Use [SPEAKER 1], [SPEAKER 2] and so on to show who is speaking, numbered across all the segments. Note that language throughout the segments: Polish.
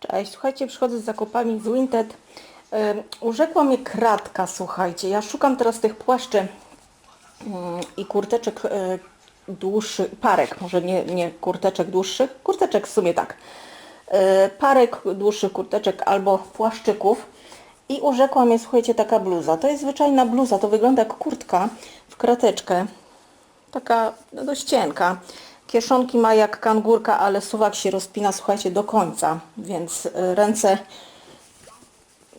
[SPEAKER 1] Cześć, słuchajcie, przychodzę z zakupami z Winted. Ym, Urzekła mnie kratka, słuchajcie. Ja szukam teraz tych płaszczy ym, i kurteczek y, dłuższych, parek, może nie, nie kurteczek dłuższych, kurteczek w sumie tak. Y, Parek dłuższych kurteczek albo płaszczyków. I urzekła mnie, słuchajcie, taka bluza. To jest zwyczajna bluza, to wygląda jak kurtka w krateczkę. Taka no, dość cienka. Kieszonki ma jak kangurka, ale suwak się rozpina, słuchajcie, do końca, więc y, ręce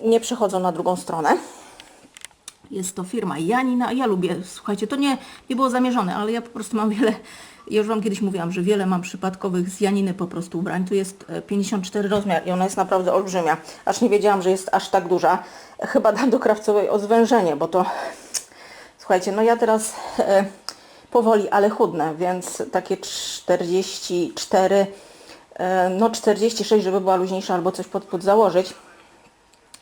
[SPEAKER 1] nie przechodzą na drugą stronę. Jest to firma Janina. Ja lubię, słuchajcie, to nie, nie było zamierzone, ale ja po prostu mam wiele, już Wam kiedyś mówiłam, że wiele mam przypadkowych z Janiny po prostu ubrań. Tu jest e, 54 rozmiar i ona jest naprawdę olbrzymia. Aż nie wiedziałam, że jest aż tak duża. Chyba dam do krawcowej o zwężenie, bo to, słuchajcie, no ja teraz e, powoli, ale chudnę, więc takie 44, e, no 46, żeby była luźniejsza albo coś pod, pod założyć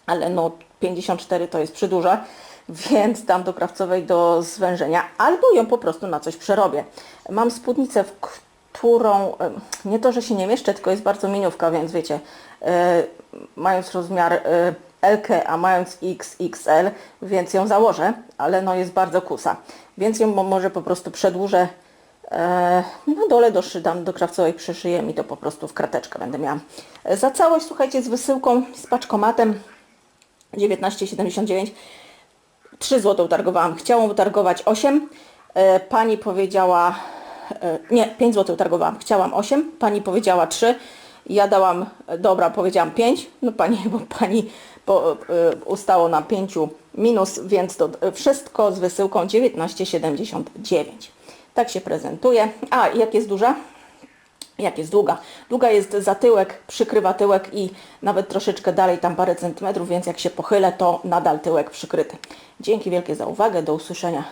[SPEAKER 1] ale no 54 to jest przyduże, więc dam do krawcowej do zwężenia, albo ją po prostu na coś przerobię. Mam spódnicę, w którą em, nie to, że się nie mieszczę, tylko jest bardzo miniówka, więc wiecie, e, mając rozmiar e, LK, a mając XXL, więc ją założę, ale no jest bardzo kusa, więc ją mo- może po prostu przedłużę E, Na dole doszydam do krawcowej, przyszyję i to po prostu w krateczkę będę miała. Za całość, słuchajcie, z wysyłką, z paczkomatem 19,79 3 zł utargowałam. Chciałam utargować 8. E, Pani powiedziała, e, nie, 5 zł utargowałam. Chciałam 8, pani powiedziała 3. Ja dałam, e, dobra, powiedziałam 5. No pani, bo pani ustało na 5 minus, więc to e, wszystko z wysyłką 19,79. Tak się prezentuje. A, jak jest duża? jak jest długa. Długa jest zatyłek, przykrywa tyłek i nawet troszeczkę dalej, tam parę centymetrów, więc jak się pochylę, to nadal tyłek przykryty. Dzięki wielkie za uwagę, do usłyszenia.